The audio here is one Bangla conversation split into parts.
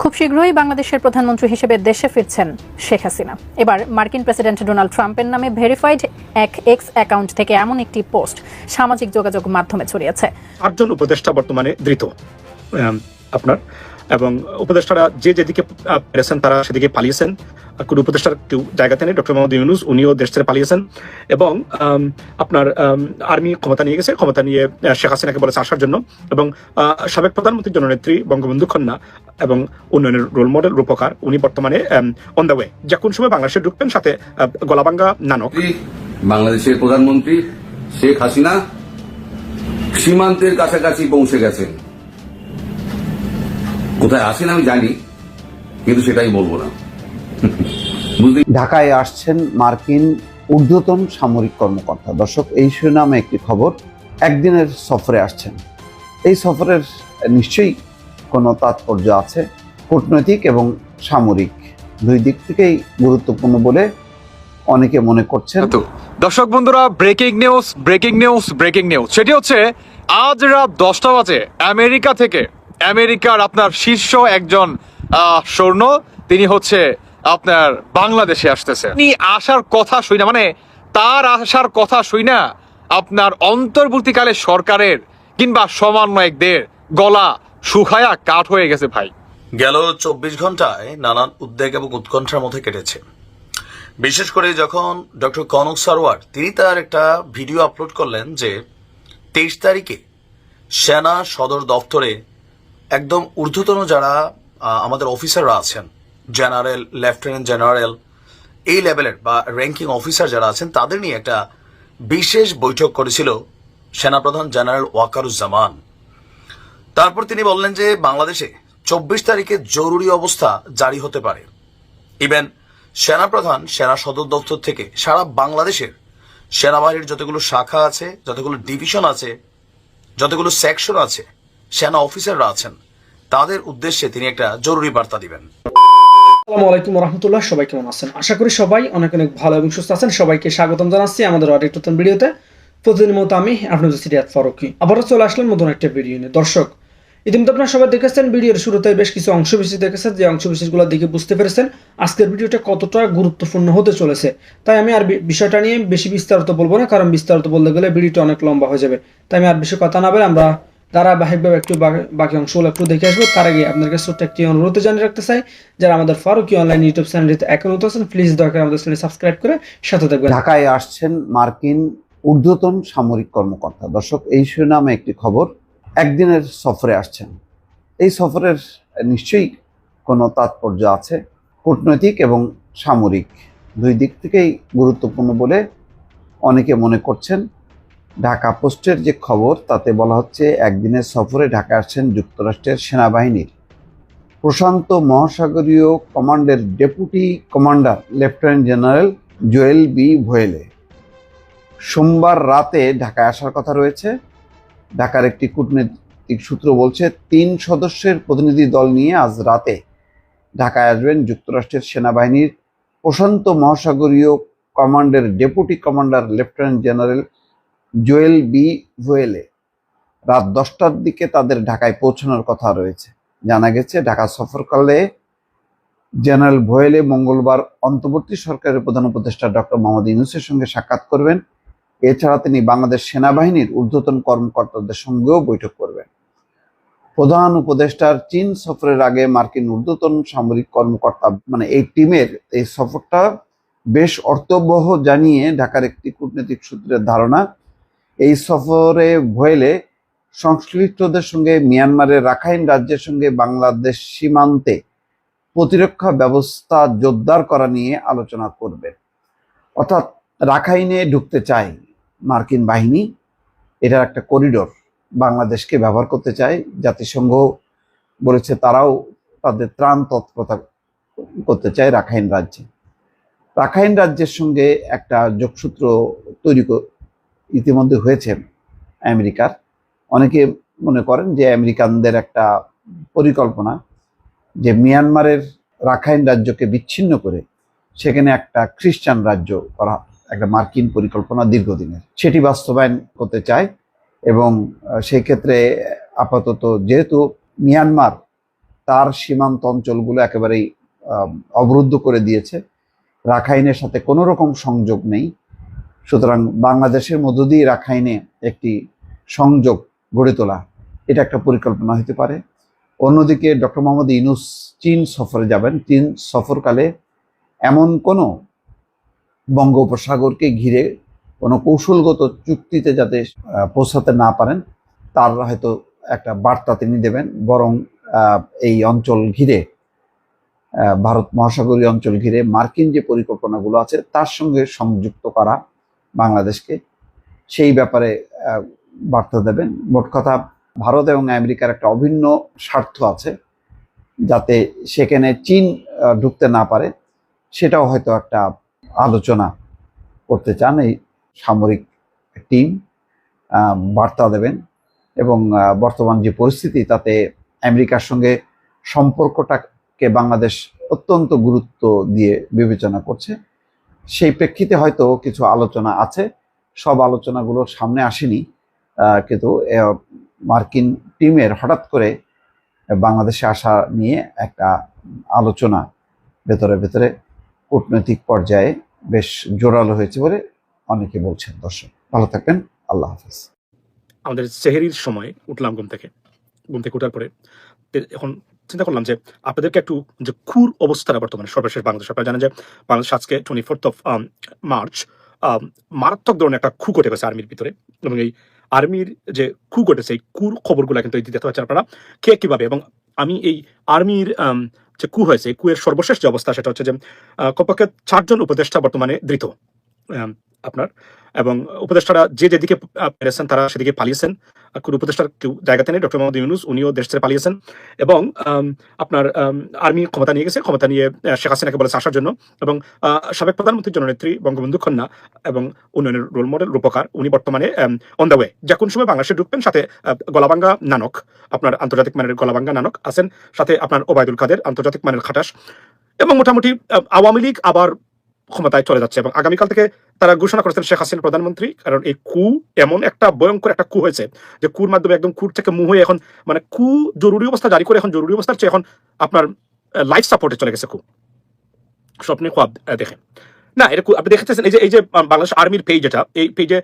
খুব শীঘ্রই বাংলাদেশের প্রধানমন্ত্রী হিসেবে দেশে ফিরছেন শেখ হাসিনা। এবার মার্কিন প্রেসিডেন্ট ডোনাল্ড ট্রাম্পের নামে ভেরিফাইড এক এক্স অ্যাকাউন্ট থেকে এমন একটি পোস্ট সামাজিক যোগাযোগ মাধ্যমে ছড়িয়েছে। আটজন উপদেষ্টা বর্তমানে ধৃত আপনার, এবং উপদেষ্টারা যে যেদিকে পেরেছেন তারা সেদিকে পালিয়েছেন। কোনো উপদেষ্টার কেউ জায়গাতে নেই, ডক্টর মোহাম্মদ ইউনুস, উনিও দেশ ছেড়ে পালিয়েছেন। এবং আপনার আর্মি ক্ষমতা নিয়ে গেছে, ক্ষমতা নিয়ে শেখ হাসিনাকে বলেছে আসার জন্য। এবং সাবেক প্রধানমন্ত্রী, জননেত্রী বঙ্গবন্ধু কন্যা এবং উন্নয়নের রোল মডেল রূপকার, উনি বর্তমানে অন দ্য ওয়ে যে কোন সময় বাংলাদেশে ঢুকবেন, সাথে গলাবাঙ্গা নানক। বাংলাদেশের প্রধানমন্ত্রী শেখ হাসিনা সীমান্তের কাছাকাছি পৌঁছে গেছেন। কোথায় আসেন আমি জানি, কিন্তু সেটাই বলব না। ঢাকায় আসছেন মার্কিন ঊর্ধ্বতন সামরিক কর্মকর্তা। দর্শক, এই শিরোনামে একটি খবর, একদিনের সফরে আসছেন। এই সফরের নিশ্চয়ই কোনো তাৎপর্য আছে, কূটনৈতিক এবং সামরিক দুই দিক থেকেই গুরুত্বপূর্ণ বলে অনেকে মনে করছেন। দর্শক বন্ধুরা, breaking news breaking news breaking news. সেটি হচ্ছে, আজ রাত দশটা বাজে, আমেরিকা থেকে। আমেরিকার আপনার শীর্ষ একজন সৈন্য তিনি হচ্ছে আপনার বাংলাদেশে আসতেছে। তিনি আসার কথা শুই না মানে তার আসার কথা শুই না, আপনার অন্তর্বর্তীকালে সরকারের কিংবা সমন্বয়কদের গলা শুকায়া কাঠ হয়ে গেছে ভাই। গেল চব্বিশ ঘন্টায় নানান উদ্বেগ এবং উৎকণ্ঠার মধ্যে কেটেছে। বিশেষ করে যখন ডক্টর কনক সরওয়ার তিনি তার একটা ভিডিও আপলোড করলেন যে তেইশ তারিখে সেনা সদর দপ্তরে একদম ঊর্ধ্বতন যারা আমাদের অফিসাররা আছেন জেনারেল, লেফটেন্যান্ট জেনারেল, এই লেভেলের বা র্যাঙ্কিং অফিসার যারা আছেন, তাদের নিয়ে একটা বিশেষ বৈঠক করেছিল সেনাপ্রধান জেনারেল ওয়াকারুজ্জামান। তারপর তিনি বললেন যে বাংলাদেশে চব্বিশ তারিখে জরুরি অবস্থা জারি হতে পারে। ইভেন সেনাপ্রধান, সেনা সদর দপ্তর থেকে সারা বাংলাদেশের সেনাবাহিনীর যতগুলো শাখা আছে, যতগুলো ডিভিশন আছে, যতগুলো সেকশন আছে, সেনা অফিসাররা আছেন, তাদের উদ্দেশ্যে তিনি একটা জরুরি বার্তা দিবেন। আসসালামু আলাইকুম রহমতুল্লাহ সবাই কেমন আছেন? আশা করি সবাই অনেক অনেক ভালো এবং সুস্থ আছেন। সবাইকে স্বাগতম জানাচ্ছি আমাদের আরেক নতুন ভিডিওতে। মতো আমি আপনাদের সিরিয়াত ফারুকি। আবারও চলে আসলাম নতুন একটা ভিডিও নিয়ে। দর্শক, ইতিমধ্যে আপনারা সবাই দেখেছেন, ভিডিওর শুরুতে বেশ কিছু দেখেছেন। যে দেখে বুঝতে পেরেছেন, আজকের ভিডিওটা কতটা গুরুত্বপূর্ণ হতে চলেছে। তাই আমি আর বিষয়টা নিয়ে বেশি বিস্তারিত বলব না, কারণ বিস্তারিত বলতে গেলে ভিডিওটা অনেক লম্বা হয়ে যাবে। তাই আমি আর বেশি কথা না বলে আমরা ধারাবাহিকভাবে একটু বাকি- অংশগুলো একটু দেখে আসব। তার আগে আপনার কাছে ছোট্ট একটি অনুরোধ জানিয়ে রাখতে চাই, যারা আমাদের ফারুকি অনলাইন ইউটিউব চ্যানেলটিতে এখন নতুন আছেন প্লিজ দরকার আমাদের চ্যানেল সাবস্ক্রাইব করে সাথে থাকবেন। ঢাকায় আসছেন মার্কিন ঊর্ধ্বতন সামরিক কর্মকর্তা। দর্শক, এই শিরোনামে একটি খবর, একদিনের সফরে আসছেন। এই সফরের নিশ্চয়ই কোনো তাৎপর্য আছে, কূটনৈতিক এবং সামরিক। দুই দিক থেকেই গুরুত্বপূর্ণ বলে অনেকে মনে করছেন। ঢাকা পোস্টের যে খবর, তাতে বলা হচ্ছে একদিনের সফরে ঢাকা আসছেন যুক্তরাষ্ট্রের সেনাবাহিনীর। প্রশান্ত মহাসাগরীয় কমান্ডের deputy commander, lieutenant general Joel B. Vowell. সোমবার রাতে ঢাকায় আসার কথা রয়েছে। ঢাকার একটি কূটনৈতিক সূত্র বলছে, তিন সদস্যের প্রতিনিধি দল নিয়ে আজ রাতে ঢাকায় আসবেন যুক্তরাষ্ট্রের সেনাবাহিনীর প্রশান্ত মহাসাগরীয় কমান্ডের deputy commander, lieutenant general Joel B Vowell. রাত দশটার দিকে তাদের ঢাকায় পৌঁছানোর কথা রয়েছে। জানা গেছে, ঢাকা সফরকালে জেনারেল ভোয়েলে মঙ্গলবার অন্তর্বর্তী সরকারের প্রধান উপদেষ্টা ডক্টর মোহাম্মদ ইউনুসের সঙ্গে সাক্ষাৎ করবেন। এছাড়া তিনি বাংলাদেশ সেনাবাহিনীর ঊর্ধ্বতন কর্মকর্তাদের সঙ্গেও বৈঠক করবেন। প্রধান উপদেষ্টার চীন সফরের আগে মার্কিন ঊর্ধ্বতন সামরিক কর্মকর্তা মানে এই টিমের এই সফরটা বেশ অর্থবহ জানিয়ে ঢাকার একটি কূটনৈতিক সূত্রের ধারণা এই সফরে ভয়েলে সংশ্লিষ্টদের সঙ্গে মিয়ানমারের রাখাইন রাজ্যের সঙ্গে বাংলাদেশ সীমান্তে প্রতিরক্ষা ব্যবস্থা জোরদার করা নিয়ে আলোচনা করবে। অর্থাৎ রাখাইনে ঢুকতে চায় মার্কিন বাহিনী। এটার একটা করিডোর বাংলাদেশকে ব্যবহার করতে চায়। জাতিসংঘ বলেছে তারাও তাদের ত্রাণ তৎপরতা করতে চায় রাখাইন রাজ্যে। রাখাইন রাজ্যের সঙ্গে একটা যোগসূত্র তৈরি ইতিমধ্যে হয়েছে আমেরিকার। অনেকে মনে করেন যে আমেরিকানদের একটা পরিকল্পনা যে মিয়ানমারের রাখাইন রাজ্যকে বিচ্ছিন্ন করে সেখানে একটা খ্রিস্টান রাজ্য করা একটা মার্কিন পরিকল্পনা দীর্ঘদিনের। সেটি বাস্তবায়ন করতে চায় এবং সেই ক্ষেত্রে আপাতত যেহেতু মিয়ানমার তার সীমান্ত অঞ্চলগুলো একেবারেই অবরুদ্ধ করে দিয়েছে, রাখাইনের সাথে কোনো রকম সংযোগ নেই সুতরাং বাংলাদেশের মধ্য দিয়ে রাখাইনে একটি সংযোগ গড়ে তোলা, এটা একটা পরিকল্পনা হতে পারে। অন্যদিকে ডক্টর মোহাম্মদ ইনুস চীন সফরে যাবেন। চীন সফরকালে এমন কোনো বঙ্গোপসাগরকে ঘিরে কোনো কৌশলগত চুক্তিতে যাতে পৌঁছাতে না পারেন, তার হয়তো একটা বার্তা তিনি দেবেন। বরং এই অঞ্চল ঘিরে ভারত মহাসাগরীয় অঞ্চল ঘিরে মার্কিন যে পরিকল্পনাগুলো আছে, তার সঙ্গে সংযুক্ত করা বাংলাদেশকে, সেই ব্যাপারে বার্তা দেবেন। মোট কথা, ভারত এবং আমেরিকার একটা অভিন্ন স্বার্থ আছে, যাতে সেখানে চীন ঢুকতে না পারে। সেটাও হয়তো একটা আলোচনা করতে চান এই সামরিক টিম বার্তা দেবেন এবং বর্তমান যে পরিস্থিতি, তাতে আমেরিকার সঙ্গে সম্পর্কটাকে বাংলাদেশ অত্যন্ত গুরুত্ব দিয়ে বিবেচনা করছে। সেই প্রেক্ষিতে হয়তো কিছু আলোচনা আছে। সব আলোচনাগুলো সামনে আসেনি। কিন্তু মার্কিন টিমের হঠাৎ করে বাংলাদেশে আসা নিয়ে একটা আলোচনা ভেতরে ভেতরে কূটনৈতিক পর্যায়ে বেশ জোরালো হয়েছে বলে অনেকে বলছেন দর্শক। ভালো থাকবেন। আল্লাহ হাফেজ। আমাদের সেহেরির সময় উঠলাম ঘুম থেকে। ঘুম থেকে উঠার পরে এখন চিন্তা করলাম যে আপনাদেরকে একটু যে খুর অবস্থাটা বর্তমানে সর্বশেষ বাংলাদেশ আপনারা জানেন যে বাংলাদেশ আজকে টোয়েন্টি ফোর্থ অফ মার্চ মারাত্মক ধরনের একটা খু ঘটে গেছে আর্মির ভিতরে এবং এই আর্মির যে খু ঘটেছে এই কুর খবরগুলো কিন্তু দিতে পারছেন আপনারা কে কীভাবে এবং আমি এই আর্মির আম, যে কু হয়েছে কুয়ের সর্বশেষ যে অবস্থা সেটা হচ্ছে যে আহ, কমপক্ষে চারজন উপদেষ্টা বর্তমানে ধৃত। আপনার। এবং উপদেষ্টারা যে যেদিকে পেরেছেন তারা সেদিকে পালিয়েছেন। কোনো উপদেষ্টার কেউ জায়গাতে নেই, ডক্টর মোহাম্মদ ইউনুস, উনিও দেশ ছেড়ে পালিয়েছেন। এবং আপনার আর্মি ক্ষমতা নিয়ে গেছে, ক্ষমতা নিয়ে শেখ হাসিনাকে বলেছে আসার জন্য। এবং সাবেক প্রধানমন্ত্রী জননেত্রী বঙ্গবন্ধু কন্যা এবং উন্নয়নের রোল মডেল রূপকার, উনি বর্তমানে অন দ্য ওয়ে যা কোন সময় বাংলাদেশে ঢুকবেন, সাথে গলাবাঙ্গা নানক, আপনার আন্তর্জাতিক মানের গলাবাঙ্গা নানক আছেন, সাথে আপনার ওবায়দুল কাদের আন্তর্জাতিক মানের খাটাস। এবং মোটামুটি আওয়ামী লীগ আবার ক্ষমতায় চলে যাচ্ছে এবং আগামীকাল থেকে তারা ঘোষণা করেছেন শেখ হাসিনা প্রধানমন্ত্রী। কারণ এই কু এমন একটা ভয়ঙ্কর একটা কু হয়েছে যে কুর মাধ্যমে একদম কুর থেকে মুহ হয়ে এখন মানে কু জরুরি অবস্থা জারি করে এখন জরুরি অবস্থার চেয়ে এখন আপনার লাইফ সাপোর্টে চলে গেছে কু। স্বপ্নে খুব দেখেন। না, এটা আপনি দেখতেছেন এই যে এই যে বাংলাদেশ আর্মির পেজ এটা, এই পেজে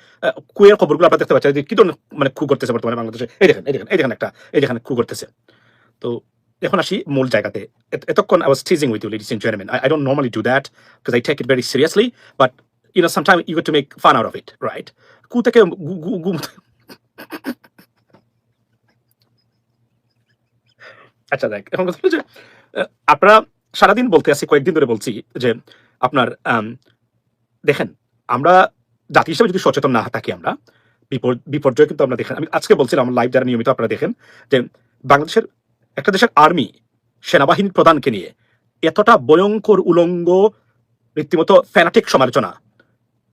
কুয়ের খবরগুলো আপনারা দেখতে পাচ্ছেন কি ধরনের মানে কু করতেছে বর্তমানে বাংলাদেশে। এই দেখেন এই দেখেন এই দেখেন একটা, এই দেখেন কু করতেছে। তো এখন আসি মূল জায়গাতে। এত- এতক্ষণ I was teasing with you ladies and gentleman I don't normally do that because I take it very seriously but you know sometime you to make fun out of it right কু থেকে আচ্ছা দেখ, এখন কথা হলো যে আপনারা সারাদিন বলতে আছি, কয়েকদিন ধরে বলছি যে, আপনার দেখেন, আমরা জাতি হিসেবে যদি সচেতন না থাকি আমরা, বিপর- বিপর্যয় কিন্তু আমরা দেখেন, আমি আজকে বলছিলাম, আমার লাইভ যারা নিয়মিত আপনারা দেখেন, যে বাংলাদেশের একটা দেশের আর্মি সেনাবাহিনীর প্রধানকে নিয়ে। এতটা ভয়ঙ্কর উলঙ্গ, রীতিমতো ফ্যানাটিক সমালোচনা।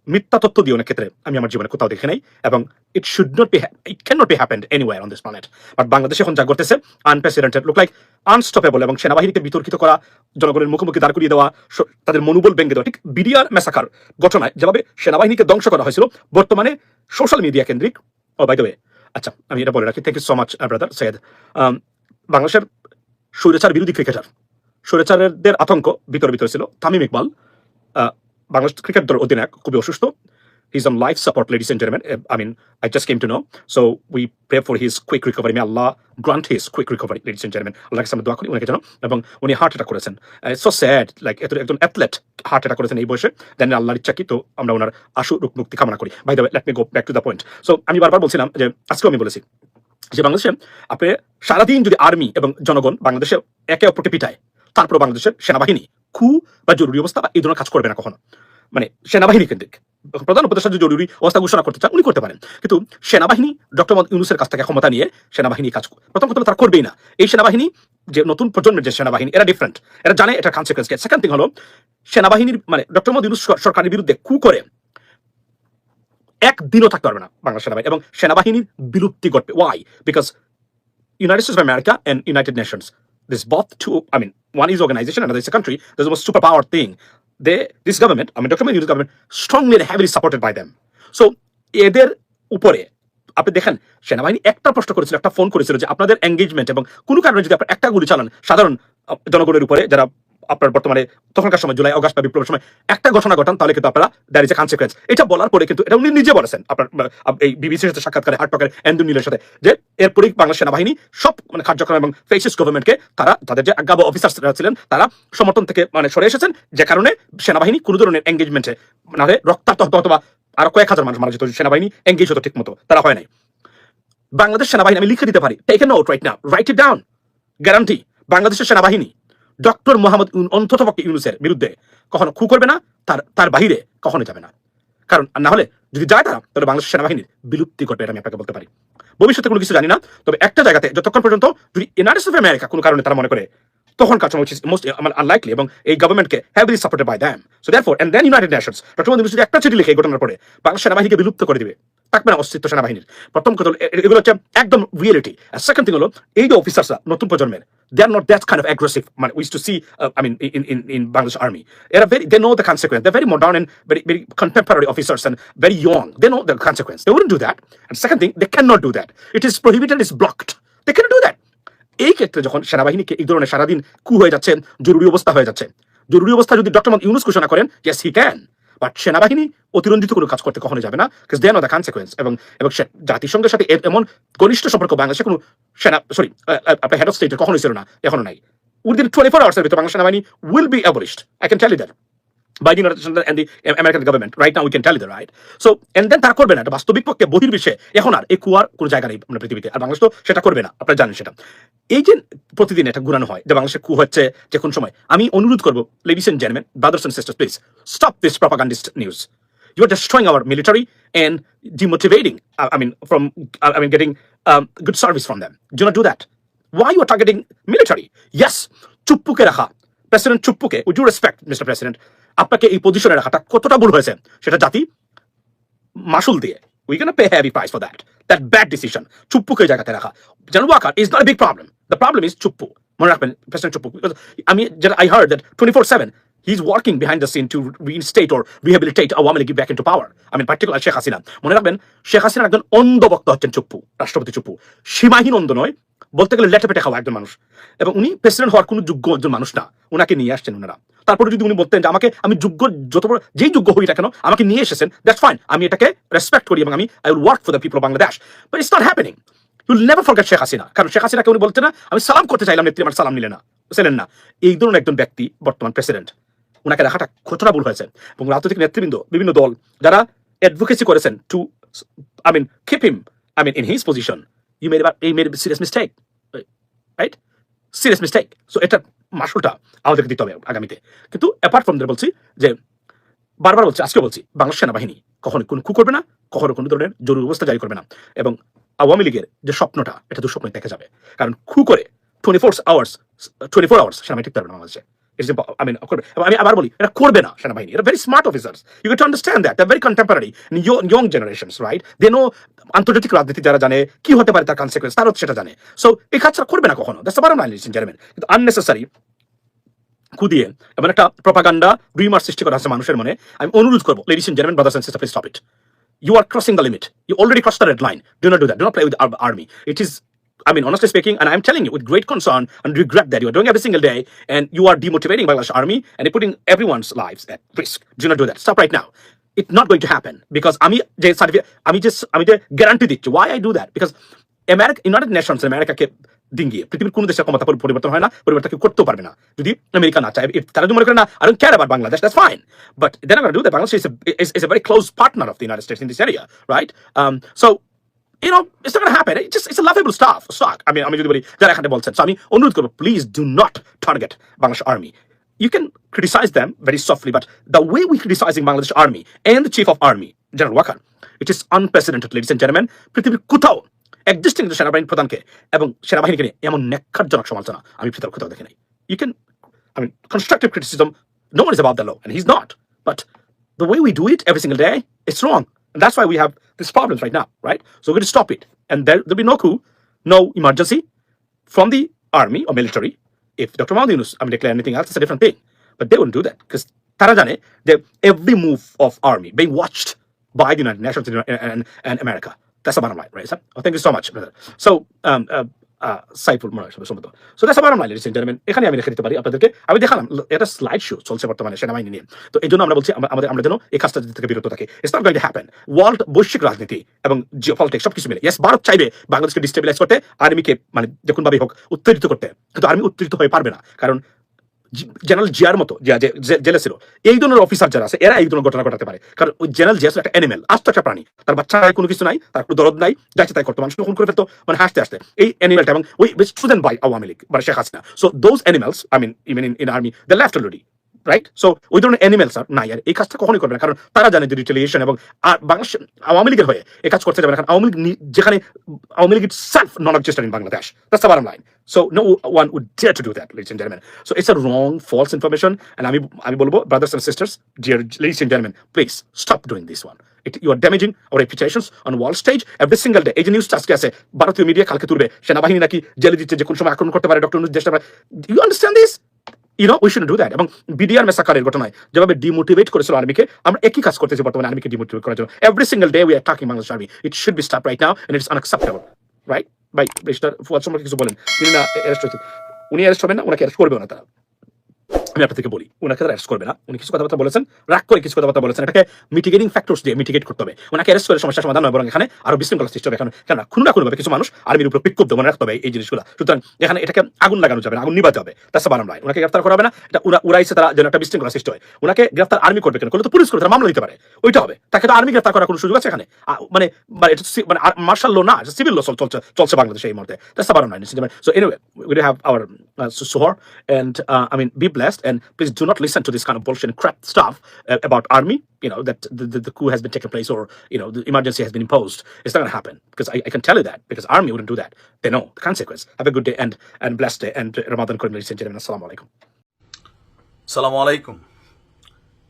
মিথ্যা তথ্য দিয়ে অনেক ক্ষেত্রে আমি আমার জীবনে কোথাও দেখে নাই, এবং it should not be it can not be happened anywhere on this planet but বাংলাদেশে এখন যা করতেছে আনপ্রেসিডেন্টেড লুক লাইক আনস্টপেবল এবং সেনাবাহিনীকে বিতর্কিত করা, জনগণের মুখোমুখি দাঁড় করিয়ে দেওয়া তাদের মনোবল ভেঙে দেওয়া, ঠিক বিডিআর মেসাকার ঘটনায় যেভাবে সেনাবাহিনীকে ধ্বংস করা হয়েছিল, বর্তমানে সোশ্যাল মিডিয়া কেন্দ্রিক ও বাই দ্য ওয়ে আচ্ছা আমি এটা বলে রাখি thank you so much brother Syed বাংলাদেশের স্বৈরাচার বিরোধী ক্রিকেটার স্বৈরাচারদের আতঙ্ক ভিতরে ভিতরে ছিল তামিম ইকবাল বাংলাদেশ ক্রিকেট দলের অধিনায়ক খুবই অসুস্থ He's on life support, ladies and gentlemen. I mean, I just came to know. So we pray for his quick recovery. May Allah grant his quick recovery, ladies and gentlemen. Allah কাছে আমরা দোয়া করি ওনাকে যেন এবং উনি হার্ট অ্যাটাক করেছেন সো স্যাড লাইক এত একজন অ্যাথলেট হার্ট অ্যাটাক করেছেন এই বয়সে জানি না আল্লাহর ইচ্ছা কি তো আমরা ওনার আশু রূপ মুক্তি কামনা করি by the let me go back to the point so আমি বারবার বলছিলাম যে আজকেও আমি বলেছি যে বাংলাদেশে আপনি সারাদিন যদি আর্মি এবং জনগণ বাংলাদেশে একে অপরকে পিটায় তারপর বাংলাদেশের সেনাবাহিনী খু বা জরুরি অবস্থা বা এই ধরনের কাজ করবে না কখনো। মানে সেনাবাহিনী কেন্দ্রিক। প্রধান উপদেষ্টা যদি জরুরি অবস্থা ঘোষণা করতে চান, উনি করতে পারেন। কিন্তু সেনাবাহিনী, ডক্টর মোহাম্মদ ইউনুসের কাছ থেকে ক্ষমতা নিয়ে সেনাবাহিনী কাজ প্রথম কথা তারা করবেই না। এই সেনাবাহিনী, যে নতুন প্রজন্মের যে সেনাবাহিনী, এরা ডিফারেন্ট এরা জানে এটা কনসিকুয়েন্স সেকেন্ড থিং হলো, সেনাবাহিনীর মানে ডক্টর মোহাম্মদ ইউনুস সরকারের বিরুদ্ধে কু করে। একদিনও থাকতে পারবে না বাংলা সেনাবাহিনী এবং সেনাবাহিনীর বিলুপ্তি ঘটবে। Why because United States America and United Nations this both to I mean one is organization and this country this most super power thing they this government আমি doctor use government strongly heavily supported by them so এদের উপরে, আপনি দেখেন, সেনাবাহিনী একটা প্রশ্ন করেছিল, একটা ফোন করেছিল যে আপনাদের এঙ্গেজমেন্ট এবং কোনো কারণে যদি আপনার একটা গুলি চালান, সাধারণ জনগণের উপরে যারা আপনার বর্তমানে তখনকার সময়, জুলাই, অগাস্ট বা বিপ্লবের সময় একটা ঘটনা ঘটান, তাহলে কিন্তু আপনারা দ্যার ইজ এ কনসিকুয়েন্স এটা বলার পরে কিন্তু এটা উনি নিজে বলেছেন, আপনার এই বিবিসির সাথে সাক্ষাৎকারে হাটটকের এন্দু নীলের সাথে, যে এরপরেই বাংলাদেশ সেনাবাহিনী সব মানে কার্যক্রম এবং ফেসিস গভর্নমেন্টকে তারা, তাদের যে আজ্ঞা অফিসার ছিলেন, তারা সমর্থন থেকে মানে সরে এসেছেন, যে কারণে সেনাবাহিনী কোনো ধরনের এঙ্গেজমেন্টে না হলে রক্তাক্ত হতো অথবা আরও কয়েক হাজার মানুষ মারা যেত, সেনাবাহিনী এঙ্গেজ হতো ঠিক মতো তারা হয় নাই। বাংলাদেশ সেনাবাহিনী, আমি লিখে দিতে পারি take a note right now write it down guarantee বাংলাদেশের সেনাবাহিনী ডক্টর মোহাম্মদ অন্ততপক্ষে ইউনুসের বিরুদ্ধে কখনো খু করবে না, তার তার বাহিরে কখনো যাবে না। কারণ না হলে যদি যায় তারা, তাহলে বাংলাদেশ সেনাবাহিনীর বিলুপ্তি এটা আমি আপনাকে বলতে পারি। ভবিষ্যতে কোনো কিছু জানি না, তবে একটা জায়গাতে যতক্ষণ পর্যন্ত যদি ইউনাইটেড অফ আমেরিকা কোনো কারণে তারা মনে করে তখন কাজ মোস্ট আনলাইকলি এবং এই গভর্নমেন্টকে heavily supported by them so therefore and then United Nations doctor Yunus একটা চিঠি লিখে এই ঘটনার পরে বাংলাদেশ সেনাবাহিনীকে বিলুপ্ত করে দিবে থাকবে না অস্তিত্ব সেনাবাহিনীর। প্রথম কথা হলো, এগুলো হচ্ছে একদম রিয়েলিটি আর সেকেন্ড থিং হলো এই যে অফিসার্সরা নতুন প্রজন্মের they are not that kind of aggressive মানে wish to see I mean in in in Bangladesh army এরা very they know the very modern and very very contemporary officers and very young they know the they do that and second thing they can not do that it prohibited blocked they can do that এই ক্ষেত্রে যখন সেনাবাহিনীকে এই ধরনের সারাদিন কু হয়ে যাচ্ছে জরুরি অবস্থা হয়ে যাচ্ছে জরুরি অবস্থা যদি ডক্টর ইউনুস ঘোষণা করেন ইয়েস হি ক্যান বাট সেনাবাহিনী অতিরঞ্জিত কোনো কাজ করতে কখনো যাবে না because they know the consequence এবং এবং জাতিসংঘের সাথে এমন ঘনিষ্ঠ সম্পর্ক বাংলাদেশে কোনো সেনা সরি আপনার হেড অফ স্টেটের কখনোই ছিল না, এখনও নাই। উইদিন টোয়েন্টি ফোর আওয়ার্সের ভিতরে বাংলা সেনাবাহিনী will be abolished I can tell you that by the United States and the American government. Right now, we can tell you right? So, and then তারা করবে না এটা বাস্তবিক পক্ষে বহির্বিশ্বে এখন আর এই কুয়ার কোনো জায়গা নেই মানে পৃথিবীতে আর বাংলাদেশ তো সেটা করবে না আপনারা জানেন সেটা এই যে প্রতিদিন এটা ঘুরানো হয় যে বাংলাদেশে কু হচ্ছে যে কোন সময় আমি অনুরোধ করব ladies and gentleman brothers and sisters please stop this propagandist news you are destroying our military and demotivating uh, i mean from uh, i mean getting um, good service from them do not do that why you are targeting military yes চুপ্পুকে রাখা president চুপ্পুকে with you respect mister president আপনাকে এই পজিশনে রাখাটা কতটা ভুল হয়েছে? সেটা জাতি মাসুল দিয়ে। We can pay heavy price for that that bad decision চুপ্পুকে জায়গাতে রাখা। যেন Waker is not big problem the problem is Chuppu. মনে রাখবেন প্রেসিডেন্ট চুপ্পু। Because আমি যেটা I heard that twenty four seven He's working behind the scene to reinstate or rehabilitate Awami League back into power. I mean, particularly Sheikh Hasina মনে রাখবেন শেখ হাসিনা একজন অন্ধভক্ত হচ্ছেন চুপ্পু রাষ্ট্রপতি চুপ্পু। সীমাহীন অন্ধ নয় বলতে গেলে লেটে পেটে খাওয়া একজন মানুষ। এবং উনি প্রেসিডেন্ট হওয়ার কোনো যোগ্য একজন মানুষ না। ওনাকে নিয়ে আসছেন ওনারা তারপরে যদি উনি বলতেন যে আমাকে, আমি যোগ্য, যত বড়, যেই যোগ্য হই না কেন, আমাকে নিয়ে এসেছেন দ্যাটস ফাইন আমি এটাকে রেসপেক্ট করি এবং আমি I will work for the people Bangladesh but it's not happening you'll never forget Sheikh Hasina কারণ শেখ হাসিনাকে উনি বলতেন না, আমি সালাম করতে চাইলাম, নেত্রী আমার সালাম নিলে না বুঝলেন না। এই ধরনের একজন ব্যক্তি বর্তমান প্রেসিডেন্ট ওনাকে রাখাটা কতটা ভুল হয়েছে। এবং রাজনৈতিক নেতৃবৃন্দ, বিভিন্ন দল, যারা অ্যাডভোকেসি করেছেন to I mean keep him I mean in his position you made made serious mistake right serious mistake so এটা মাসুলটা আমাদেরকে দিতে হবে আগামীতে। কিন্তু অ্যাপার্ট ফ্রম দ্যাট বলছি যে, বারবার বলছি আজকে বলছি, বাংলাদেশ সেনাবাহিনী কখনো কোনো কু করবে না, কখনো কোনো ধরনের জরুরি অবস্থা জারি করবে না। এবং আওয়ামী লীগের যে স্বপ্নটা, এটা দুঃস্বপ্নে দেখা যাবে। কারণ খু করে twenty four hours twenty four hours সেনাবাহিনী ঠিক পারবে না বাংলাদেশে। Impo- I mean, করবে। আমি আবার বলি এটা করবে না সেনাবাহিনী এটা ভেরি স্মার্ট আন্তর্জাতিক যারা জানে কি হতে পারে করবে না কখনো দ্যাটস বারো নাইন একটা প্রপাগান্ডা রিমার সৃষ্টি করা মানুষের মনে আমি অনুরোধ করব ladies and gentleman brothers and sister please stop it you are crossing the limit. You already crossed the red line. Do not play with army. It is, I mean, honestly speaking, and I'm telling you with great concern and regret that you are doing every single day, and you are demotivating Bangladesh army and you're putting everyone's lives at risk. Do not do that. Stop right now. It's not going to happen because আমি যে certificate আমি যে আমি যে গ্যারান্টি দিচ্ছি why I do that because America United Nations আমেরিকাকে ডিঙ্গিয়ে পৃথিবীর কোনো দেশের ক্ষমতা পরি- পরিবর্তন হয় না পরিবর্তন কেউ করতেও পারবে না যদি আমেরিকা না চায় if তারা যদি মনে করে না I don't care about Bangladesh that's fine but they're not going to do that Bangladesh is a, is, is a very close partner of the United States in you know, it's not gonna happen. It's just it's a laughable stuff. Stock. I mean, আমি যদি বলি যারা এখানে বলছেন so আমি অনুরোধ করবো please do not target Bangladesh army. You can criticize them very softly, but the way we criticizing Bangladesh army and the chief of army, General Wakar, it is unprecedented, ladies and gentlemen. পৃথিবীর কোথাও এক্সিস্টিং সেনাবাহিনী প্রধানকে এবং সেনাবাহিনীকে নিয়ে এমন নেক্ষারজনক সমালোচনা আমি পৃথিবীর কোথাও দেখি নাই you can I mean, constructive criticism, no one is above the law, and he's not. But the way we do it every single day, it's wrong. And that's why we have these problems right now, right? So we're going to stop it. And there, there'll be no coup, no emergency from the army or military. If Dr. Mahmoud Yunus, I mean, declare anything else, it's a different thing. But they wouldn't do that because Tarajane, every move of army being watched by the United Nations and, and, and America. That's the bottom line, right? sir? Oh, thank you so much, brother. So, um, uh, Saiful মনে হয় সম্ভবত সো দ্যাটস আমার লিসেন জেন্টলম্যান এখানে আমি রেখে দিতে পারি আপনাদেরকে। আমি দেখালাম, এটা স্লাইড শো চলছে বর্তমানে সেনাবাহিনী নিয়ে। তো এই জন্য আমরা বলছি আমাদের আমরা যেন এই কাজটা থেকে বিরত থাকি। It's not to happen world বৈশ্বিক রাজনীতি এবং জিওপলিটিক্স সবকিছু মিলে। ইয়েস ভারত চাইবে বাংলাদেশকে ডিস্টেবিলাইজ করতে আর্মিকে মানে যখন ভাবে হোক উত্তেজিত করতে। কিন্তু আর্মি উত্তেজিত হয়ে পারবে না। কারণ জেনারেল জিয়ার মতো জেলে ছিল। এই ধরনের অফিসার যারা আছে এরা এই ধরনের ঘটনা ঘটাতে পারে। কারণ ওই জেনারেল জিয়া একটা অ্যানিমেল আস্ত একটা প্রাণী। তার বাচ্চা নাই, কোনো কিছু নাই তার কোনো দরদ নাই যাচ্ছে তাই করতো। মানুষ খুন করে ফেলতো মানে হাসতে হাসতে। এই অ্যানিমেলটা এবং ওই স্টুডেন্ট বাই আওয়ামী লীগ মানে Sheikh Hasina. So those animals I mean even in army the left already right so ওই ধরনের অ্যানিমেলস আর নাই আর এই কাজটা কখনোই করবে না। কারণ তারা জানে যে রিটেলিয়েশন এবং আর বাংলাদেশ আওয়ামী লীগের হয়ে এই কাজ করতে যাবে না। কারণ আওয়ামী লীগ যেখানে Awami League self non existent in Bangladesh that's the bottom line so no one would dare to do that ladies and gentleman so it's a wrong false information and আমি আমি বলব brothers and sisters dear ladies and gentleman please stop doing this one It, you are damaging our reputations on world stage every single day. এই যে নিউজ আজকে আছে ভারতীয় মিডিয়া কালকে তুলবে। সেনাবাহিনী নাকি জেলে দিচ্ছে যে কোন সময় আক্রমণ করতে পারে ডক্টর দেশটা you understand this you know we should do that এবং বিডিআর মেসাকারের ঘটনায় যেভাবে ডিমোটিভেট করেছিল আর্মিকে, আমরা একই কাজ করতেছি বর্তমানে আর্মিকে ডিমোটিভেট করার জন্য। Every single day we are talking Bangladesh army it should be stop right now and it's unacceptable right ভাই মিস্টার ফুয়াদ সম্পর্কে কিছু বলেন। তিনি না অ্যারেস্ট হয়েছে উনি অ্যারেস্ট হবেন না, ওনাকে অ্যারেস্ট করবেও না তারা। আমি আপনাদেরকে বলি ওনাকে তারা অ্যারেস্ট করবে না। উনি কিছু কথাবার্তা বলেছেন রাগ করে কিছু কথাবার্তা বলেছেন। এটাকে মিটিগেটিং ফ্যাক্টরস দিয়ে মিটিগেট করতে হবে। ওনাকে অ্যারেস্ট করে সমস্যার সমাধান নয় বরং এখানে আরও বিশৃঙ্খলা সৃষ্টি হবে। এখন কেন খুন না খুন কিছু মানুষ আর্মির উপর বিক্ষুব্ধ মনে রাখতে হবে এই জিনিসগুলো। সুতরাং এখানে এটাকে আগুন লাগানো যাবে আগুন নিবাতে হবে। তার বানাম লাইন ওনাকে গ্রেফতার করা হবে না। এটা উড়া উড়াইছে তারা যেন একটা বিশৃঙ্খলা সৃষ্টি হয়। ওনাকে গ্রেফতার আর্মি করবে কেন? করলে তো পুলিশ করবে তারা মামলা দিতে পারে। ওইটা হবে। তাকে তো আর্মি গ্রেফতার করার কোনো সুযোগ আছে এখানে? মানে মানে এটা মানে মার্শাল লো না সিভিল লো চলছে চলছে বাংলাদেশে এই মুহূর্তে। That's the bottom line so anyway we do have our uh, suhor and uh, And please do not listen to this kind of bullshit and crap stuff uh, about army you know that the, the, the coup has been taken place or you know the emergency has been imposed it's not to happen because I, I can tell you that because army wouldn't do that they know the consequence have a good day and and blessed day and uh, Ramadan Kareem ladies and gentlemen assalamu alaikum সালাম আলাইকুম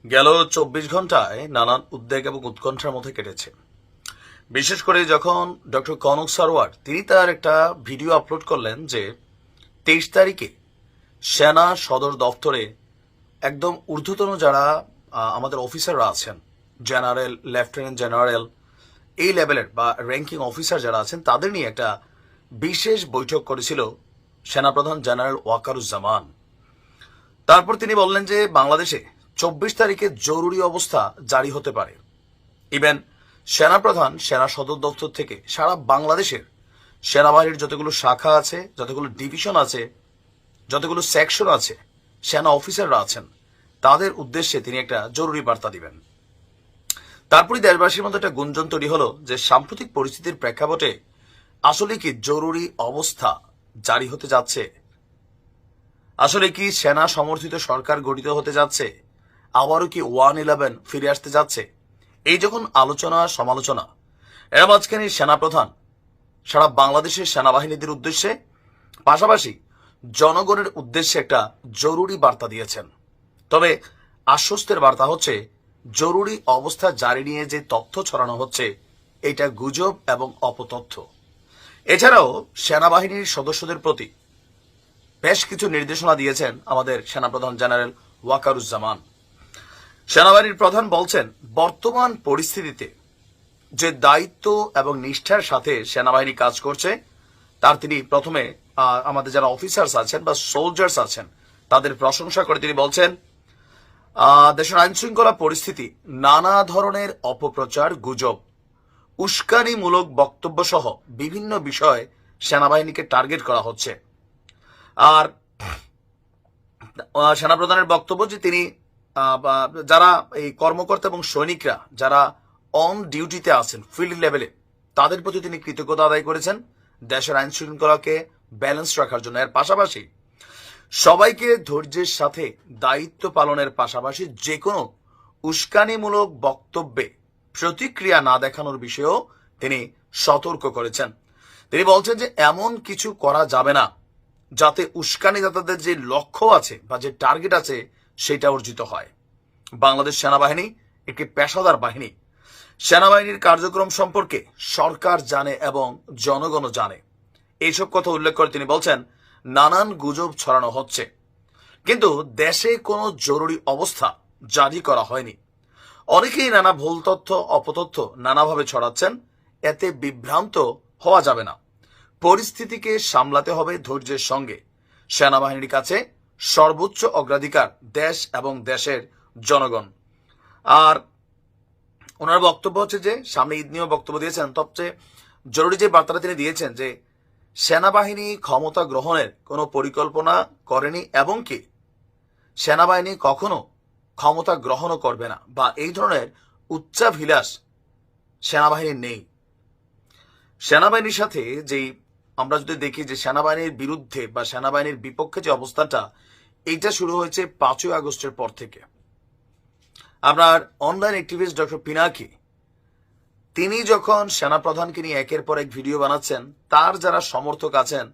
গেল চব্বিশ ঘন্টায় নানান উদ্বেগ এবং উৎকণ্ঠার মধ্যে কেটেছে বিশেষ করে যখন ডক্টর কনক সারওয়ার তিনি তার একটা ভিডিও আপলোড করলেন যে তেইশ তারিখে সেনা, সদর দপ্তরে একদম ঊর্ধ্বতন যারা আমাদের অফিসাররা আছেন, জেনারেল, লেফটেন্যান্ট জেনারেল, এই লেভেলের বা র্যাঙ্কিং অফিসার যারা আছেন, তাদের নিয়ে একটা বিশেষ বৈঠক করেছিল সেনাপ্রধান জেনারেল ওয়াকারুজ্জামান। তারপর তিনি বললেন যে বাংলাদেশে চব্বিশ তারিখে জরুরি অবস্থা জারি হতে পারে। ইভেন সেনাপ্রধান, সেনা সদর দপ্তর থেকে সারা বাংলাদেশের সেনাবাহিনীর যতগুলো শাখা আছে, যতগুলো ডিভিশন আছে যতগুলো সেকশন আছে, সেনা অফিসাররা আছেন, তাদের উদ্দেশ্যে তিনি একটা জরুরি বার্তা দিবেন। তারপরে দেশবাসীর মধ্যে একটা গুঞ্জন তৈরি হলো যে, সাম্প্রতিক পরিস্থিতির প্রেক্ষাপটে আসলে কি জরুরি অবস্থা জারি হতে যাচ্ছে? আসলে কি সেনা সমর্থিত সরকার গঠিত হতে যাচ্ছে? আবারও কি ওয়ান ইলেভেন ফিরে আসতে যাচ্ছে? এই যখন আলোচনা, সমালোচনা, এর মাঝখানে সেনাপ্রধান, সারা বাংলাদেশের সেনাবাহিনীদের উদ্দেশ্যে, পাশাপাশি জনগণের উদ্দেশ্যে একটা জরুরি বার্তা দিয়েছেন। তবে আশ্বস্তের বার্তা হচ্ছে, জরুরি অবস্থা জারি নিয়ে যে তথ্য ছড়ানো হচ্ছে, এটা গুজব এবং অপতথ্য। এছাড়াও সেনাবাহিনীর সদস্যদের প্রতি বেশ কিছু নির্দেশনা দিয়েছেন আমাদের সেনাপ্রধান জেনারেল ওয়াকারুজ্জামান। সেনাবাহিনীর প্রধান বলছেন, বর্তমান পরিস্থিতিতে যে দায়িত্ব এবং নিষ্ঠার সাথে সেনাবাহিনী কাজ করছে, তার তিনি প্রথমে আমাদের যারা অফিসার্স আছেন বা সোলজার্স আছেন, তাদের প্রশংসা করে তিনি বলছেন দেশের আইন শৃঙ্খলা পরিস্থিতি নানা ধরনের অপপ্রচার, গুজব, উস্কানিমূলক বক্তব্য সহ বিভিন্ন বিষয়ে সেনাবাহিনীকে টার্গেট করা হচ্ছে। আর সেনাপ্রধানের বক্তব্য যে তিনি যারা এই কর্মকর্তা এবং সৈনিকরা যারা অন ডিউটিতে আছেন ফিল্ড লেভেলে তাদের প্রতি তিনি কৃতজ্ঞতা আদায় করেছেন। দেশের আইন শৃঙ্খলাকে ব্যালেন্স রাখার জন্য এর পাশাপাশি সবাইকে ধৈর্যের সাথে দায়িত্ব পালনের পাশাপাশি যে কোনো উস্কানিমূলক বক্তব্যে প্রতিক্রিয়া না দেখানোর বিষয়েও তিনি সতর্ক করেছেন। তিনি বলছেন যে এমন কিছু করা যাবে না যাতে উস্কানিদাতাদের যে লক্ষ্য আছে বা যে টার্গেট আছে সেটা অর্জিত হয়। বাংলাদেশ সেনাবাহিনী একটি পেশাদার বাহিনী। সেনাবাহিনীর কার্যক্রম সম্পর্কে সরকার জানে এবং জনগণও জানে। এইসব কথা উল্লেখ করে তিনি বলছেন, নানান গুজব ছড়ানো হচ্ছে। কিন্তু দেশে কোনো জরুরি অবস্থা জারি করা হয়নি। অনেকেই নানা ভুল তথ্য, অপতথ্য নানাভাবে ছড়াচ্ছেন, এতে বিভ্রান্ত হওয়া যাবে না। পরিস্থিতিকে সামলাতে হবে ধৈর্যের সঙ্গে। সেনাবাহিনীর কাছে সর্বোচ্চ অগ্রাধিকার দেশ এবং দেশের জনগণ। আর ওনার বক্তব্য হচ্ছে যে, সামনে ঈদ নিয়েও বক্তব্য দিয়েছেন সবচেয়ে জরুরি যে বার্তাটা তিনি দিয়েছেন যে সেনাবাহিনী ক্ষমতা গ্রহণের কোনো পরিকল্পনা করেনি এবং কি? সেনাবাহিনী কখনো ক্ষমতা গ্রহণও করবে না বা এই ধরনের উচ্চাভিলাষ সেনাবাহিনীর নেই। সেনাবাহিনীর সাথে যেই আমরা যদি দেখি যে সেনাবাহিনীর বিরুদ্ধে বা সেনাবাহিনীর বিপক্ষে যে অবস্থানটা, এইটা শুরু হয়েছে পাঁচই আগস্টের পর থেকে। আপনার অনলাইন অ্যাক্টিভিস্ট ডক্টর পিনাকি তিনি যখন সেনাপ্রধানকে নিয়ে একের পর এক ভিডিও বানাচ্ছেন তার যারা সমর্থক আছেন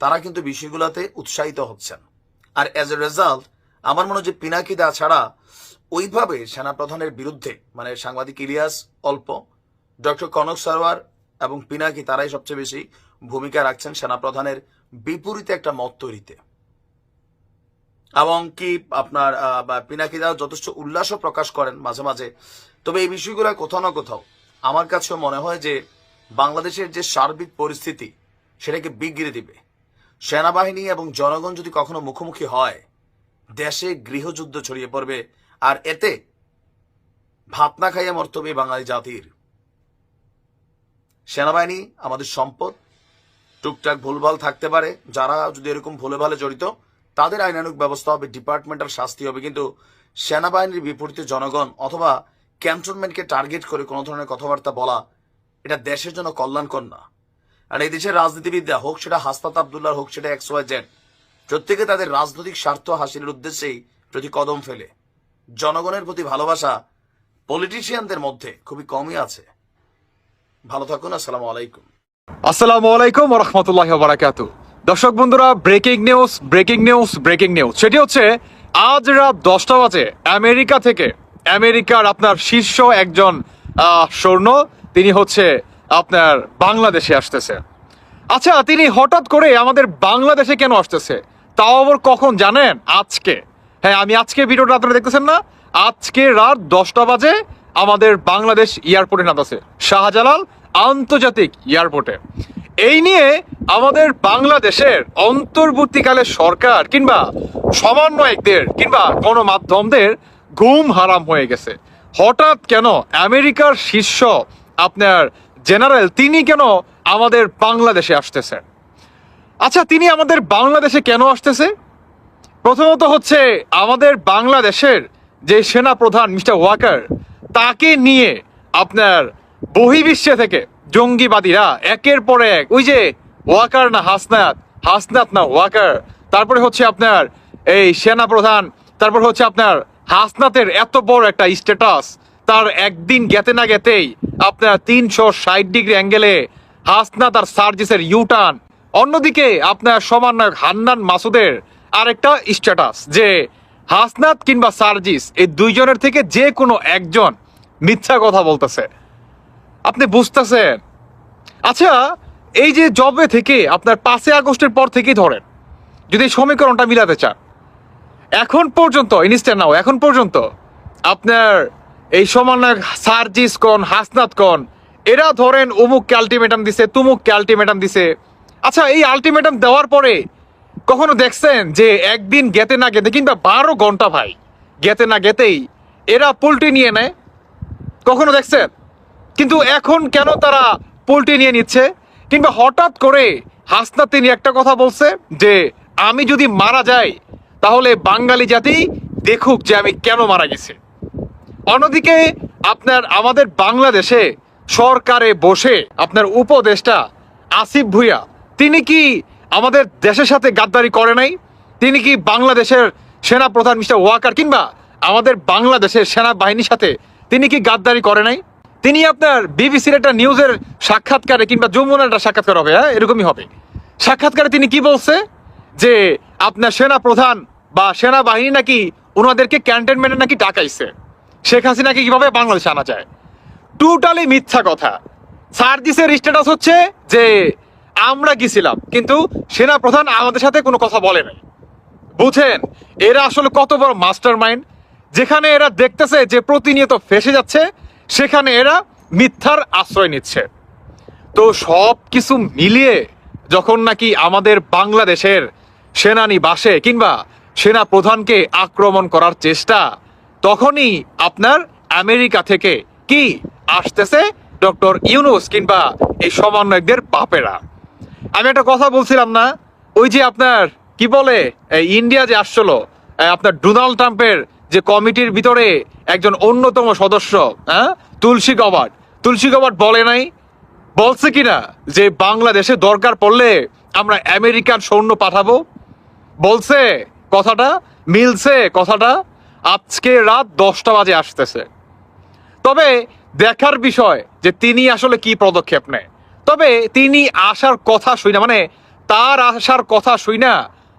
তারা কিন্তু বিষয়গুলোতে উৎসাহিত হচ্ছেন। আর অ্যাজ এ রেজাল্ট আমার মনে যে পিনাকি দা ছাড়া ওইভাবে সেনাপ্রধানের বিরুদ্ধে মানে সাংবাদিক ইলিয়াস অল্প ডক্টর কনক সরওয়ার এবং পিনাকি তারাই সবচেয়ে বেশি ভূমিকা রাখছেন সেনাপ্রধানের বিপরীতে একটা মত তৈরিতে। এবং কি আপনার আহ, বা পিনাকিদা যথেষ্ট উল্লাসও প্রকাশ করেন মাঝে মাঝে। তবে এই বিষয়গুলো কোথাও না কোথাও আমার কাছেও মনে হয় যে বাংলাদেশের যে সার্বিক পরিস্থিতি, সেটাকে বিগড়ে দিবে। সেনাবাহিনী এবং জনগণ যদি কখনো মুখোমুখি হয়, দেশে গৃহযুদ্ধ ছড়িয়ে পড়বে, আর এতে ভাত না খাইয়ে মরতে হবে এই বাঙালি জাতির। সেনাবাহিনী আমাদের সম্পদ, টুকটাক ভুলভাল থাকতে পারে, যারা যদি এরকম ভুলে ভালে জড়িত, তাদের আইনানুক ব্যবস্থা হবে, ডিপার্টমেন্টাল শাস্তি হবে, কিন্তু সেনাবাহিনীর বিপরীতে জনগণ অথবা ক্যান্টনমেন্টকে টার্গেট করে কোনো ধরনের কথাবার্তা বলা, এটা দেশের জন্য কল্যাণকর না। আর এই দেশের রাজনীতিবিদ্যা হোক সেটা হাসপাত আবদুল্লাহ হোক সেটা এক্স ওয়াই জেড, প্রত্যেকে তাদের রাজনৈতিক স্বার্থ হাসিলের উদ্দেশ্যেই প্রতি কদম ফেলে। জনগণের প্রতি ভালোবাসা পলিটিশিয়ানদের মধ্যে খুবই কমই আছে। ভালো থাকুন, আসসালামু আলাইকুম। আসসালামু আলাইকুম রহমতুল্লাহ বারাকাত দর্শক বন্ধুরা breaking news breaking news breaking news সেটি হচ্ছে, আজ রাত দশটা বাজে, আমেরিকা থেকে আমেরিকার আপনার শীর্ষ একজন সৈন্য তিনি হচ্ছে আপনার বাংলাদেশে আসতেছে। আচ্ছা তিনি হঠাৎ করে আমাদের বাংলাদেশে কেন আসতেছে? তাও আবার কখন জানেন? আজকে। হ্যাঁ আমি আজকে ভিডিওটা আপনারা দেখতেছেন না। আজকে রাত দশটা বাজে আমাদের বাংলাদেশ এয়ারপোর্টে নামতেছে। শাহজালাল আন্তর্জাতিক এয়ারপোর্টে। এই নিয়ে আমাদের বাংলাদেশের অন্তর্বর্তীকালে সরকার কিংবা সমন্বয়কদের কিংবা গণমাধ্যমদের ঘুম হারাম হয়ে গেছে। হঠাৎ কেন আমেরিকার শীর্ষ আপনার জেনারেল, তিনি কেন আমাদের বাংলাদেশে আসতেছে? আচ্ছা তিনি আমাদের বাংলাদেশে কেন আসতেছে? প্রথমত হচ্ছে আমাদের বাংলাদেশের যে সেনা প্রধান মিস্টার ওয়াকার, তাকে নিয়ে আপনার বহির্বিশ্বে থেকে জঙ্গিবাদীরা একের পর এক, ওই যে ওয়াকার না হাসনাত হাসনাত না ওয়াকার, তারপরে হচ্ছে আপনার এই সেনা প্রধান তারপর হচ্ছে আপনার হাসনাতের এত বড় একটা স্ট্যাটাস তার একদিন গেতে না গেতেই আপনার তিনশো ষাট ডিগ্রি অ্যাঙ্গেলে হাসনাত আর সার্জিসের ইউটার্ন অন্যদিকে আপনার সমন্বয়ক হান্নান মাসুদের আরেকটা স্ট্যাটাস যে হাসনাত কিংবা সার্জিস এই দুইজনের থেকে যে কোনো একজন মিথ্যা কথা বলতেছে। আপনি বুঝতেছেন? আচ্ছা এই যে জবে থেকে আপনার পাঁচই আগস্টের পর থেকেই ধরেন, যদি সমীকরণটা মিলাতে চান এখন পর্যন্ত ইনস্ট্যান্ট নাও এখন পর্যন্ত, আপনার এই সমন্বয়ক সার্জিস কন, হাসনাত কন, এরা ধরেন অমুককে আলটিমেটাম দিছে তুমুককে আলটিমেটাম দিছে। আচ্ছা এই আলটিমেটাম দেওয়ার পরে কখনো দেখছেন যে একদিন গেতে না গেতে কিংবা বারো ঘণ্টা ভাই, গেতে না গেতেই এরা পোল্ট্রি নিয়ে নেয়। কখনো দেখছেন? কিন্তু এখন কেন তারা পোল্ট্রি নিয়ে নিচ্ছে? কিংবা হঠাৎ করে হাসনা তিনি একটা কথা বলছে যে, আমি যদি মারা যাই তাহলে বাঙালি জাতি দেখুক যে আমি কেন মারা গেছি। অন্যদিকে আপনার আমাদের বাংলাদেশে সরকারে বসে আপনার উপদেষ্টা আসিফ ভুইয়া, তিনি কি আমাদের দেশের সাথে গাদ্দারি করে নাই? তিনি কি বাংলাদেশের সেনা প্রধান মিস্টার ওয়াকার কিংবা আমাদের বাংলাদেশের সেনাবাহিনীর সাথে তিনি কি গাদ্দারি করে নাই? তিনি আপনার বিবিসির একটা নিউজের সাক্ষাৎকারে কিংবা যমুনার একটা সাক্ষাৎকার হবে হ্যাঁ? এরকমই হবে। সাক্ষাৎকারে তিনি কি বলছে? যে আপনার সেনা প্রধান বা সেনাবাহিনী নাকি ওনাদেরকে ক্যান্টনমেন্টে নাকি ডাকাইছে? শেখ হাসিনাকে কীভাবে বাংলাদেশে আনা যায়? টোটালি মিথ্যা কথা। সার্জিসের স্ট্যাটাস হচ্ছে যে আমরা গেছিলাম, কিন্তু সেনা প্রধান আমাদের সাথে কোনো কথা বলে নাই। বুঝেন, এরা আসলে কত বড় মাস্টার মাইন্ড যেখানে এরা দেখতেছে যে প্রতিনিয়ত ফেসে যাচ্ছে, সেখানে এরা মিথ্যার আশ্রয় নিচ্ছে। তো সব কিছু মিলিয়ে যখন নাকি আমাদের বাংলাদেশের সেনানি বাসে কিংবা সেনা প্রধানকে আক্রমণ করার চেষ্টা। তখনই আপনার আমেরিকা থেকে কি আসতেছে ডক্টর ইউনুস কিংবা এই সমন্বয়কদের পাপেরা আমি একটা কথা বলছিলাম না, ওই যে আপনার, কি বলে ইন্ডিয়া যে আসছিল আপনার ডোনাল্ড ট্রাম্পের যে কমিটির ভিতরে একজন অন্যতম সদস্য হ্যাঁ তুলসী গবাট তুলসী গবাট বলে নাই, বলছে কিনা যে বাংলাদেশে দরকার পড়লে আমরা আমেরিকান সৈন্য পাঠাবো? বলছে কথাটা মিলছে, কথাটা আজকে রাত দশটা বাজে আসতেছে। তবে দেখার বিষয় যে তিনি আসলে কি পদক্ষেপ নেয়। তবে তিনি আসার কথা শুই না মানে তার আসার কথা শুই না,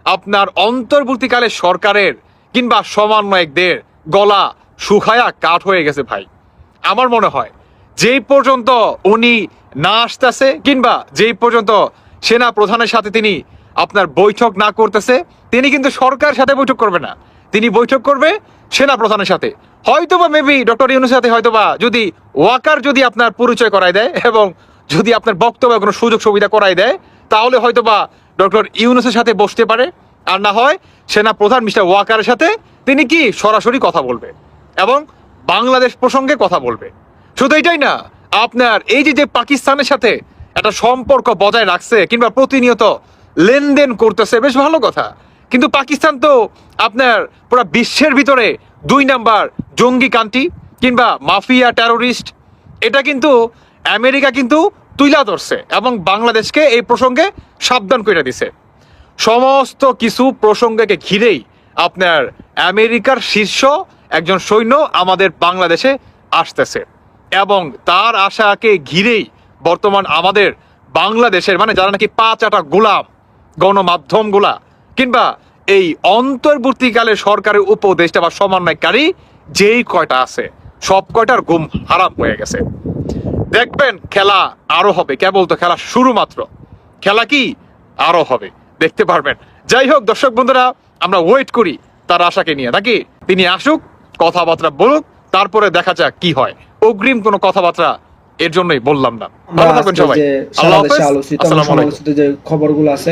আপনার অন্তর্বর্তীকালে সরকারের কিংবা সমন্বয়কদের গলা শুকায়া কাঠ হয়ে গেছে ভাই। আমার মনে হয় যেই পর্যন্ত উনি না আসতেছে কিংবা যেই পর্যন্ত সেনা প্রধানের সাথে তিনি আপনার বৈঠক না করতেছে, তিনি কিন্তু সরকারের সাথে বৈঠক করবে না। তিনি বৈঠক করবে সেনা প্রধানের সাথে। হয়তোবা মেবি ডক্টর ইউনুসের সাথে, হয়তোবা যদি ওয়াকার যদি আপনার পরিচয় করাই দেয় এবং যদি আপনার বক্তব্য কোনো সুযোগ সুবিধা করাই দেয়, তাহলে হয়তোবা ডক্টর ইউনুসের সাথে বসতে পারে। আর না হয় সেনা প্রধান মিস্টার ওয়াকারের সাথে তিনি কি সরাসরি কথা বলবে এবং বাংলাদেশ প্রসঙ্গে কথা বলবে। শুধু এটাই না, আপনার এই যে যে পাকিস্তানের সাথে একটা সম্পর্ক বজায় রাখছে কিংবা প্রতিনিয়ত লেনদেন করতেছে, বেশ ভালো কথা। কিন্তু পাকিস্তান তো আপনার পুরো বিশ্বের ভিতরে দুই নাম্বার জঙ্গি কান্ট্রি কিংবা মাফিয়া টেরোরিস্ট এটা কিন্তু আমেরিকা কিন্তু তুইলা ধরছে এবং বাংলাদেশকে এই প্রসঙ্গে সাবধান করে দিছে। সমস্ত কিছু প্রসঙ্গকে ঘিরেই আপনার আমেরিকার শীর্ষ একজন সৈন্য আমাদের বাংলাদেশে আসতেছে এবং তার আশাকে ঘিরেই বর্তমান আমাদের বাংলাদেশের মানে যারা নাকি পাঁচ আটা গোলাম গণমাধ্যমগুলা কিংবা এই অন্তর্বর্তীকালে সরকারের উপদেষ্টা বা সমন্বয়কারী যেই কয়টা আছে সব কয়টার গুম হারাম হয়ে গেছে। দেখবেন খেলা আরও হবে কেবল তো খেলা শুরু মাত্র। খেলা কি? আরও হবে দেখতে পারবেন। যাই হোক দর্শক বন্ধুরা আমরা ওয়েট করি তার আশাকে নিয়ে নাকি? তিনি আসুক কথাবার্তা বলুক তারপরে দেখা যাক কি হয়। অগ্রিম কোনো কথাবার্তা এর জন্যই বললাম না। ভালো থাকবেন সবাই। আল্লাহ হাফেজ। আসসালামু আলাইকুম। যে খবরগুলো আছে